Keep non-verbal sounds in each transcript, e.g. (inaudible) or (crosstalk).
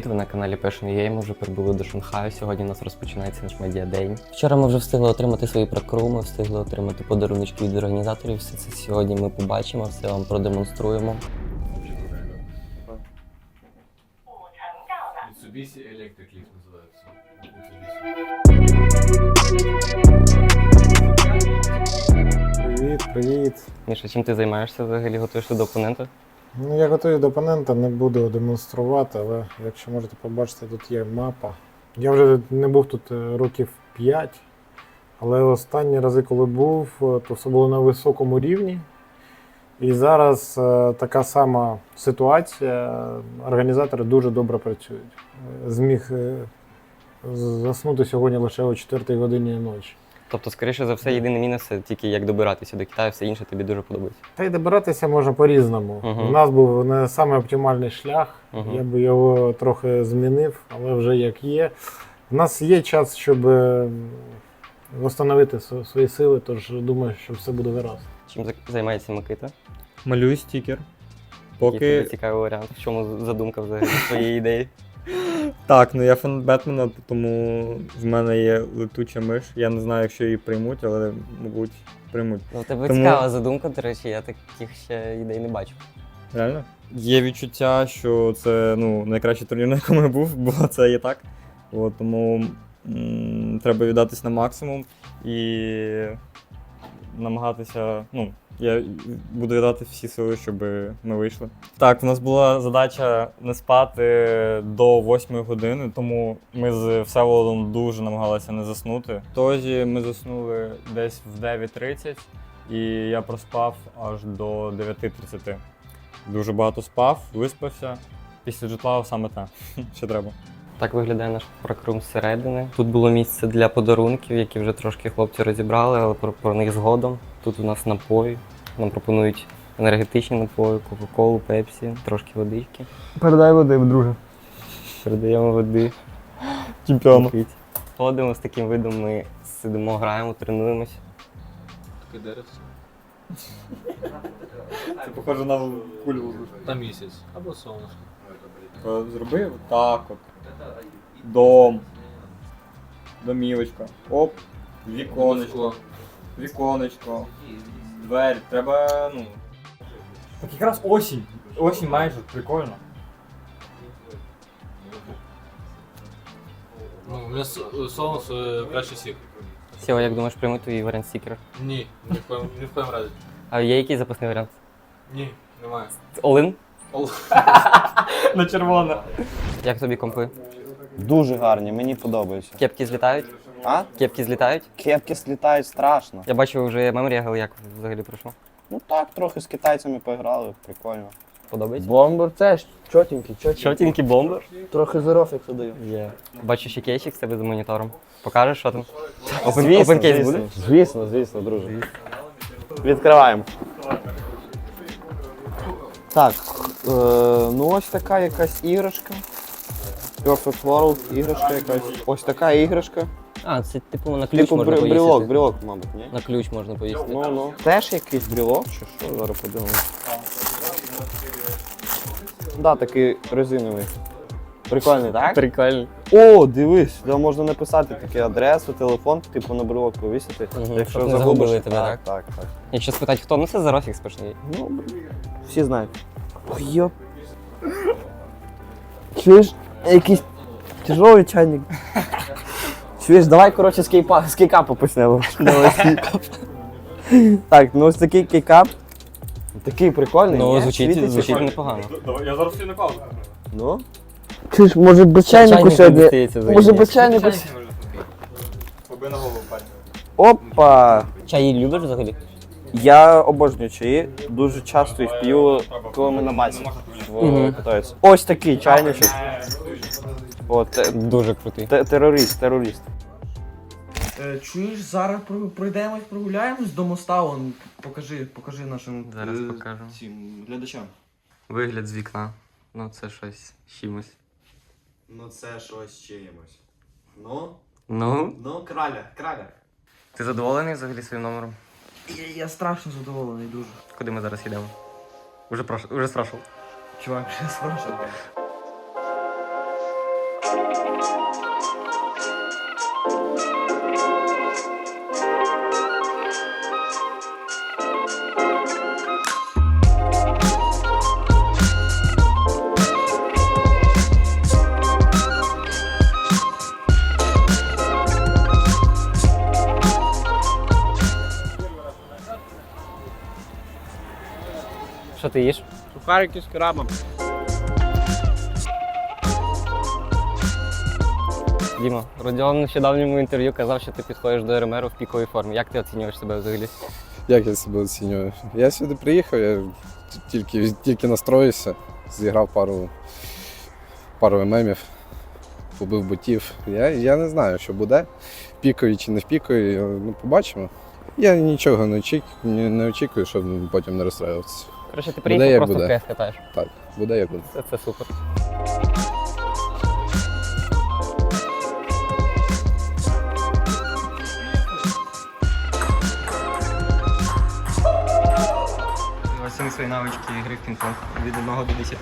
привіт! Ви на каналі Passion.ua. Ми вже прибули до Шанхаю. Сьогодні у нас розпочинається наш медіадень. Вчора ми вже встигли отримати свої прокру, ми встигли отримати подаруночки від організаторів. Все це сьогодні ми побачимо, все вам продемонструємо. Mitsubishi Electric Lift називається. Привіт, привіт. Міша, чим ти займаєшся взагалі? Готуєшся до опонента? Ну, я готую до опонента, не буду демонструвати, але якщо можете побачити, тут є мапа. Я вже не був тут е, років 5, але останні рази, коли був, е, то все було на високому рівні. І зараз е, така сама ситуація. Організатори дуже добре працюють. Зміг заснути сьогодні лише о 4 годині ночі. Тобто, скоріше за все, єдиний мінус це тільки як добиратися до Китаю, все інше тобі дуже подобається. Та й добиратися можна по-різному. Мгм. У нас був не самий оптимальний шлях. Мгм. Я би його трохи змінив, але вже як є. У нас є час, щоб е, встановити св- свої сили, тож думаю, що все буде гаразд. Чим за- займається Микита? Малюю стікер. Який Поки. цікавий варіант. В чому задумка взагалі твоєї ідеї? Так, ну я фан Бетмена, тому в мене є летуча миш. Я не знаю, якщо її приймуть, але, мабуть, приймуть. Ну, в тебе Тому- цікава задумка, до речі, я таких ще ідей не бачив. Реально? Є відчуття, що це ну, найкращий турнір, на якому я був, бо (laughs) це є так. От, тому м, треба віддатись на максимум і намагатися. Ну, я буду віддати всі сили, щоб ми вийшли. Так, у нас була задача не спати до 8 години, тому ми з Всеволодом дуже намагалися не заснути. Тоді ми заснули десь в 9.30, і я проспав аж до 9.30. Дуже багато спав, виспався. Після житла саме те, (laughs) що треба. Так виглядає наш прокрум зсередини. Тут було місце для подарунків, які вже трошки хлопці розібрали, але про, про них згодом. Тут у нас напої. Нам пропонують енергетичні напої, Кока-Колу, Пепсі, трошки водички. Передай води, друже. Передаємо води. Чемпіону. Ходимо з таким видом, ми сидимо, граємо, тренуємось. Таке деревце. Це похоже на кулю. Та місяць. Або сонечко. Зроби так от. Дом. Домівочка. Оп. Віконечко. Віконечко. Двері. Треба, ну. Так якраз осінь. Осінь майже, прикольно. Ну, у мене с- соус е, краще сік. Сіо, як думаєш, приймуть твій варіант стікера? Ні, ні в коєму ні в коєму разі. А є який запасний варіант? Ні, немає. Олин? Ол. На червоне. Як тобі компи? Дуже гарні, мені подобається. Кепки злітають? А? Кепки злітають? Кепки слітають страшно. Я бачу, вже меморіали, як взагалі пройшло. Ну так, трохи з китайцями поіграли, прикольно. Подобається? Бомбер теж чотенький, чотенький. Чотінький бомбер? Трохи здоров, як туди. Є. Бачу ще кейсик з тебе за монітором. Покажеш, що там? Звісно, Open case звісно. буде? Звісно, звісно, друже. Відкриваємо. Так, е, ну ось така якась іграшка. Perfect World, іграшка якась. Ось така іграшка. А, це типу на ключ Типу можна бри- повісити. брілок, брілок, мабуть, ні? На ключ можна повісити. Ну, ну. Теж якийсь брілок, чи що? Зараз подивимось. Да, такий резиновий. Прикольний, так? Прикольно. О, дивись, там можна написати таке адресу, телефон, типу на брелок повісити. Мгм, Якщо щоб не загубиш, загубили тебе, так, так, так. Якщо спитати, хто, ну це Заросік спешний. Ну, всі знають. Ой, йоп. Чуєш, якийсь тяжелий чайник. (laughs) Чуєш, давай, коротше, з, кейпа, з кейкапу почнемо. Давай, з кейкапу. Так, ну ось такий кейкап. Такий прикольний. Ну, ні? звучить, Світиться. звучить непогано. Я зараз всі на паузу. Ну. Чуєш, може без чайнику сьогодні. здається, Може без чайнику. с- Оби на голову пані. Опа! Чаї любиш взагалі? Я обожнюю чаї, дуже часто їх п'ю, коли ми на базі катаються. Ось такий чайничок. От, те- Дуже крутий. те- терорист, терорист. Е, Чуєш, зараз про- пройдемось, прогуляємось до моста, он, покажи, покажи нашим Зараз е, покажу. цим глядачам. Вигляд з вікна. Ну це щось з чимось. Ну це щось чимось. Ну, Ну, ну, краля, краля. ти задоволений взагалі своїм номером? Я, я страшно задоволений дуже. Куди ми зараз йдемо? Уже прош... уже спрашував. Чувак, я спрашиваю. Ти їш? Сухарики з крабом. Діма, Родіон в нещодавньому інтерв'ю казав, що ти підходиш до РМР в піковій формі. Як ти оцінюєш себе взагалі? Як я себе оцінюю? Я сюди приїхав, я тільки, тільки настроївся, зіграв пару, пару мемів, побив ботів. Я, я не знаю, що буде. Пікою чи не в пікою, ну, побачимо. Я нічого не очікую, не очікую, щоб потім не розстраюватися. Коротше, ти приїхав, просто буде. в КС катаєш. Так, буде як буде. Це, це супер. Оціни свої навички гри в пінг-понг від 1 до 10.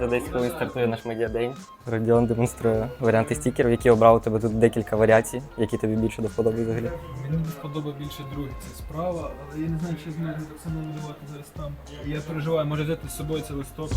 За 10 хвилин стартує наш медіадень. Родіон демонструє варіанти стікерів, які обрав у тебе тут декілька варіацій, які тобі більше до вподоби взагалі. Мені сподобав більше другий це справа, але я не знаю, чи зможу так само малювати зараз там. Я переживаю, може взяти з собою цей листок.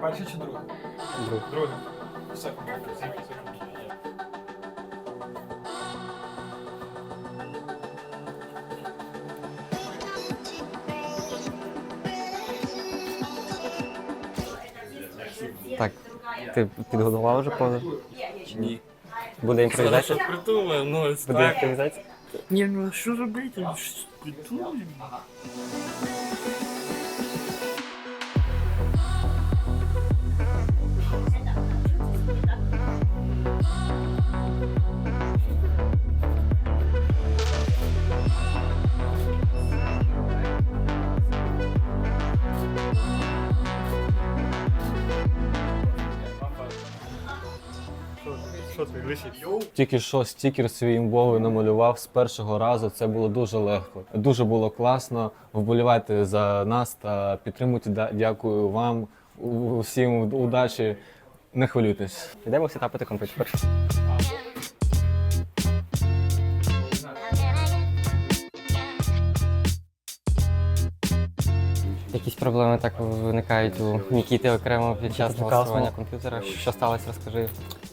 Перший чи другий? Другий. Другий. Все. Так, ти підготував вже позу? Ні. Буде імпровізація? Придумаємо, ну Буде імпровізація? Ні, ну що робити? Придумаємо. Тільки що стікер свій імбовий намалював з першого разу. Це було дуже легко. Дуже було класно. Вболівайте за нас та підтримуйте. Дякую вам. У- Всім удачі. Не хвилюйтесь. Йдемо всі тапити комп'ютер. Якісь проблеми так виникають у Нікіти окремо під час налаштування комп'ютера. Що сталося, розкажи.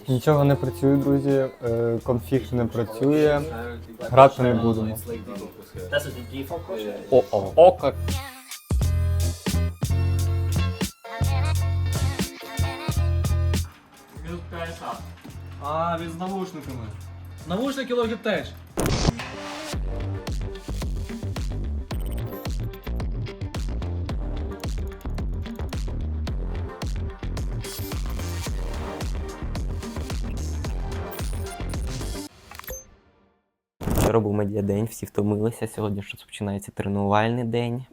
Нічого не працює, друзі. е, Конфіг не працює. Грати не будемо. О-о. Ока. А, він з навушниками. Навушники Logitech. Був медіадень, всі втомилися. Сьогодні щось починається тренувальний день.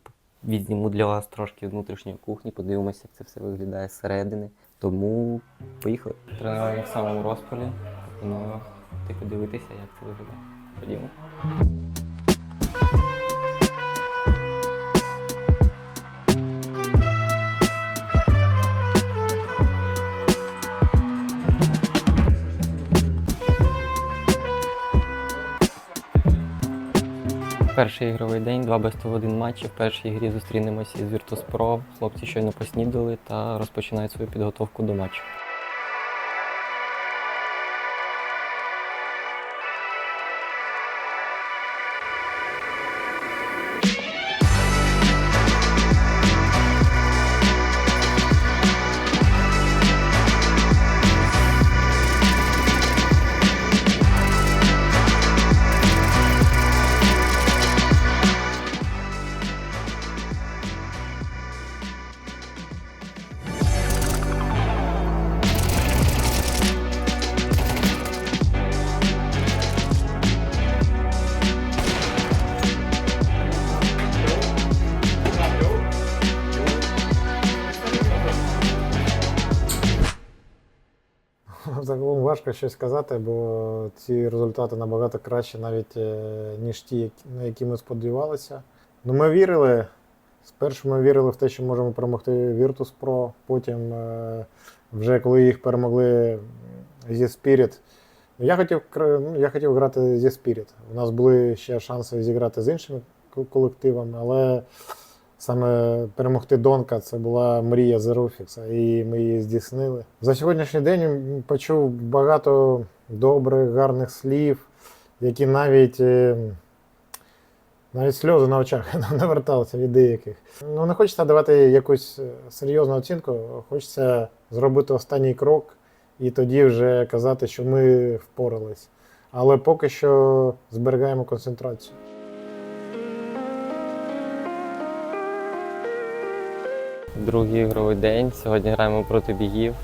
Відніму для вас трошки внутрішньої кухні, подивимося, як це все виглядає зсередини. Тому поїхали. Тренування в самому розпалі. Пропоную ти подивитися, як це виглядає. Ходімо. Перший ігровий день, два без в один матчі. В першій грі зустрінемося із Virtus.pro. Хлопці щойно поснідали та розпочинають свою підготовку до матчу. Щось сказати, бо ці результати набагато краще навіть е, ніж ті, на які ми сподівалися. Ну, ми вірили. Спершу ми вірили в те, що можемо перемогти Virtus Pro. Потім, е, вже коли їх перемогли зі Spirit. Я хотів, ну, я хотів грати зі Spirit. У нас були ще шанси зіграти з іншими колективами, але саме перемогти Донка це була мрія Зерофікса, і ми її здійснили. За сьогоднішній день почув багато добрих, гарних слів, які навіть. е, навіть сльози на очах (laughs) наверталися від деяких. Ну, не хочеться давати якусь е, серйозну оцінку, хочеться зробити останній крок і тоді вже казати, що ми впорались. Але поки що зберігаємо концентрацію. Другий ігровий день. Сьогодні граємо проти бігів.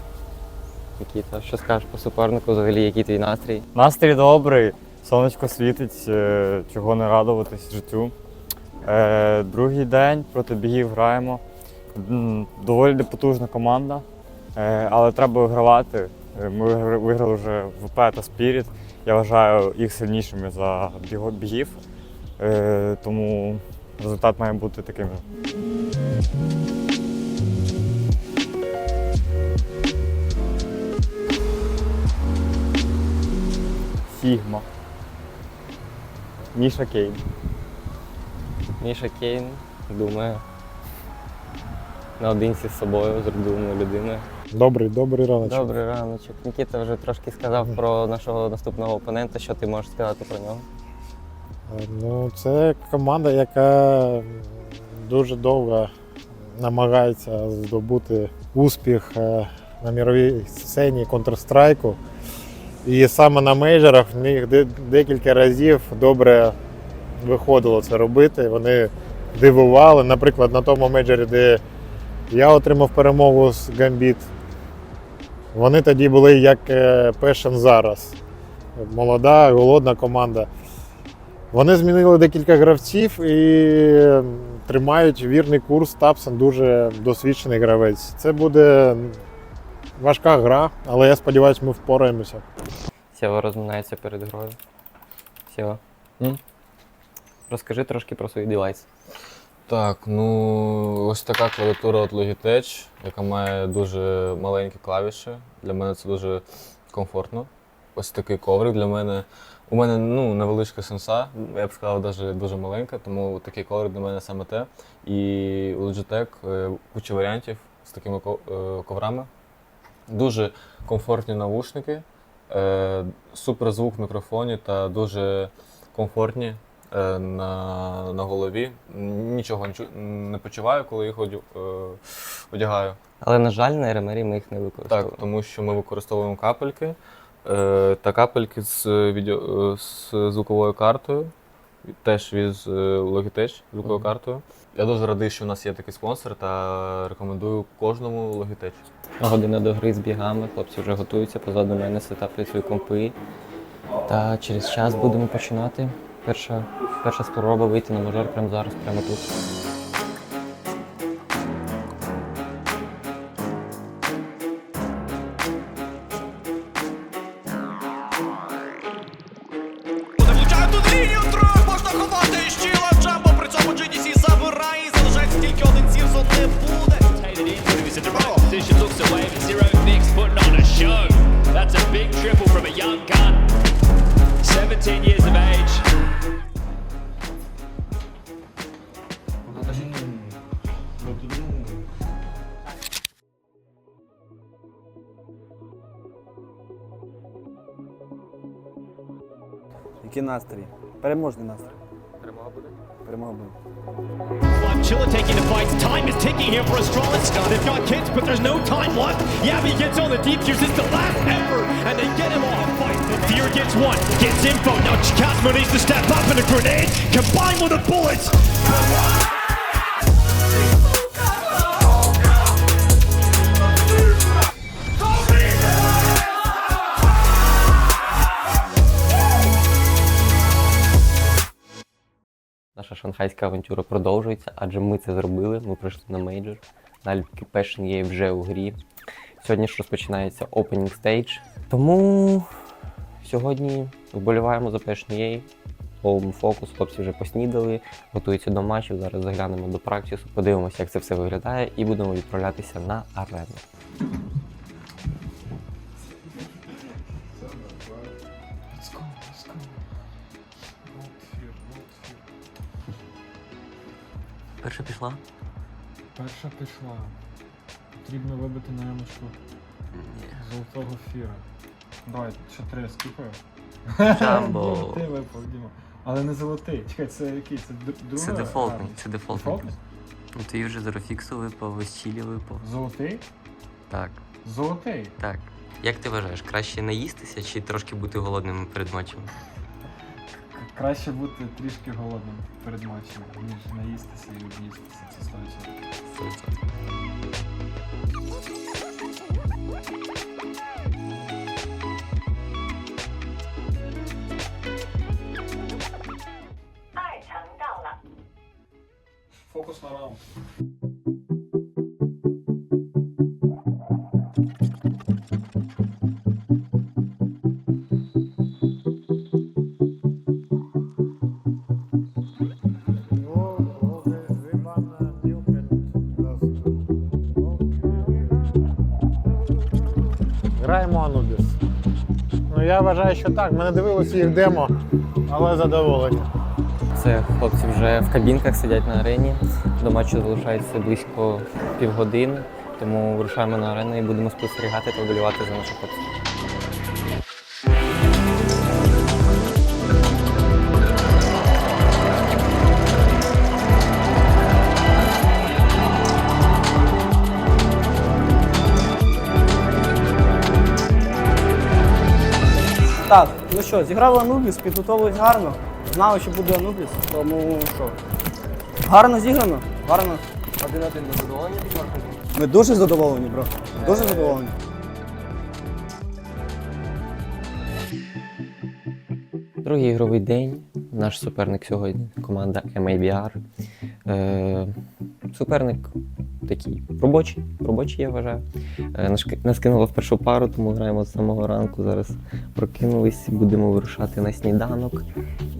Нікіта, що скажеш по супернику? Взагалі, який твій настрій? Настрій добрий, сонечко світить, е, чого не радуватись життю. Е, Другий день проти бігів граємо. Доволі потужна команда, е, але треба вигравати. Ми виграли вже ВП та Спіріт. Я вважаю їх сильнішими за бігів, тому результат має бути таким же. Сігма. Міша Кейн. Міша Кейн думає наодинці з собою, з розумною людиною. Добрий, добрий раночок. Добрий раночок. Нікіта вже трошки сказав про нашого наступного опонента. Що ти можеш сказати про нього? Е, Ну, це команда, яка дуже довго намагається здобути успіх е, на міровій сцені Counter-Strike. І саме на мейджорах в них декілька разів добре виходило це робити. Вони дивували. Наприклад, на тому мейджорі, де я отримав перемогу з Gambit, вони тоді були як Passion зараз. Молода, голодна команда. Вони змінили декілька гравців і тримають вірний курс. Тапсон дуже досвідчений гравець. Це буде важка гра, але я сподіваюся, ми впораємося. Сєва розминається перед грою. Сєва. М? Розкажи трошки про свій девайс. Так, ну ось така клавіатура від Logitech, яка має дуже маленькі клавіші. Для мене це дуже комфортно. Ось такий коврик для мене. У мене ну, невеличка сенса, я б сказав, навіть дуже маленька, тому такий коврик для мене саме те. І у Logitech е, куча варіантів з такими е, коврами. Дуже комфортні навушники, е, супер звук в мікрофоні та дуже комфортні е, на, на голові. Нічого не, не почуваю, коли їх одю, е, одягаю. Але, на жаль, на РМРі ми їх не використовуємо. Так, тому що ми використовуємо капельки е, та капельки з, відео, з звуковою картою, теж від е, Logitech звуковою картою. Я дуже радий, що у нас є такий спонсор та рекомендую кожному Logitech. Година до гри з хлопці вже готуються, позаду мене сетаплять свої компи. Та через час будемо починати. Перша, перша спроба вийти на мажор прямо зараз, прямо тут. настрій? Переможний настрій. Перемога буде. One Chilla taking the fights. Time is ticking here for Astralis. They've got kits, but there's no time left. Yabby gets on the deep fuse. It's the last effort, and they get him off. Fight. Fear gets one, gets info. Now Casmo needs to step up, and a grenade combined with the bullets. Шанхайська авантюра продовжується, адже ми це зробили. Ми прийшли на мейджор. Далі Passion є вже у грі. Сьогодні ж розпочинається opening stage. Тому сьогодні вболіваємо за PSNA. Ловимо фокус, хлопці вже поснідали, готуються до матчів. Зараз заглянемо до практису, подивимося, як це все виглядає, і будемо відправлятися на арену. Перша пішла? Перша пішла. Потрібно вибити на ямочку золотого фіра. Давай, ще три скіпаю. Джамбо. (laughs) Ти випав, Діма. Але не золотий. Чекай, це який? Це д- друга? Це дефолтний, це дефолтний. Дефолтний? Ну, ти вже з Рофіксу випав, з Чілі випав. Золотий? Так, Золотий. так. Як ти вважаєш, краще наїстися чи трошки бути голодним перед матчем? Краще бути трішки голодним перед матчем, ніж наїстися і об'їстися. Це 100%. Фокус на раунд. Вважаю, що так. Ми не дивилися їх демо, але задоволені. Це хлопці вже в кабінках сидять на арені. До матчу залишається близько півгодини, тому вирушаємо на арену і будемо спостерігати та вболівати за наших хлопців. Так, ну що, зіграли Анубіс, підготовились гарно. Знали, що буде Анубіс, тому що. Гарно зіграно, гарно. Один-один ми задоволені від маркетингу? Ми дуже задоволені, бро. Дуже задоволені. Другий ігровий день. Наш суперник сьогодні команда MABR. Е, суперник такий робочий, робочий, я вважаю. Е, нас, кинуло в першу пару, тому граємо з самого ранку. Зараз прокинулись, будемо вирушати на сніданок.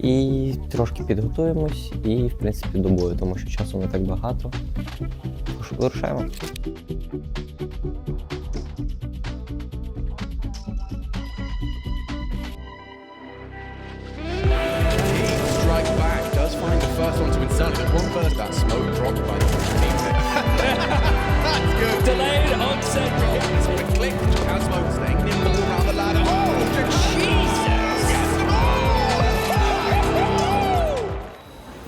І трошки підготуємось, і, в принципі, до бою, тому що часу не так багато. Тож вирушаємо. First one to insert it. One first, that smoke dropped by the. That's good. Delayed onset. It's a click. Casmo staying nimble around the ladder. Oh, Jesus! Yes,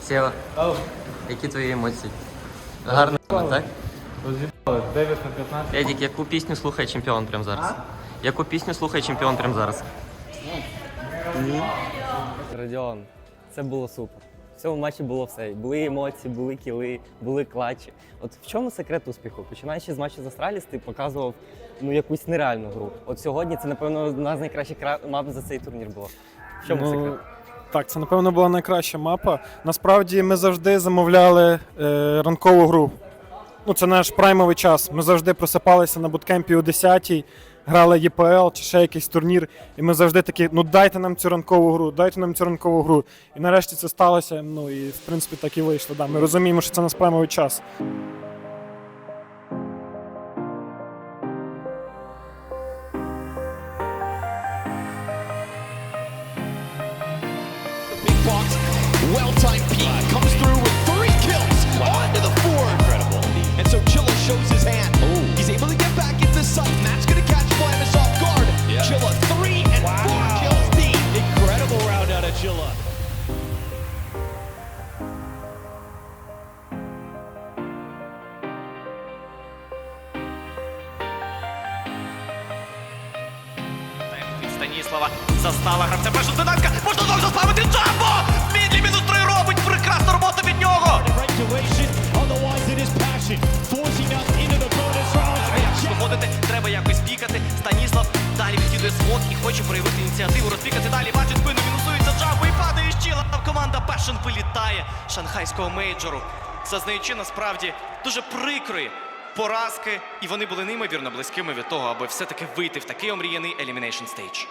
Сєва, які твої емоції? Гарно, так? Роз'їбали 9 на 15. Едік, яку пісню слухає чемпіон прямо зараз? Яку пісню слухає чемпіон прямо зараз? Радіон, це було супер. В цьому матчі було все. Були емоції, були кіли, були клатчі. От в чому секрет успіху? Починаючи з матчу з Астраліс, ти показував ну, якусь нереальну гру. От сьогодні це, напевно, одна з найкращих мап за цей турнір була. В чому Ну, секрет? Так, це напевно була найкраща мапа. Насправді ми завжди замовляли е, ранкову гру. Ну, це наш праймовий час. Ми завжди просипалися на буткемпі о 10-й, грали ЄПЛ чи ще якийсь турнір. І ми завжди такі, ну дайте нам цю ранкову гру, дайте нам цю ранкову гру. І нарешті це сталося. Ну і в принципі так і вийшло. Да. Ми розуміємо, що це наш праймовий час. Станіслава застала гравця першого динамка. Можна знову заставити Джамбо! Відлі мінус три робить. Прекрасна робота від нього. Виходити, треба якось пікати. Станіслав далі відкидує свод і хоче проявити ініціативу. Розпікати далі, бачить спину, мінусується Джамбо і падає щіла. Команда Passion вилітає шанхайського мейджору. Зазнаючи насправді дуже прикрої поразки, і вони були неймовірно близькими від того, аби все-таки вийти в такий омріяний Elimination Stage.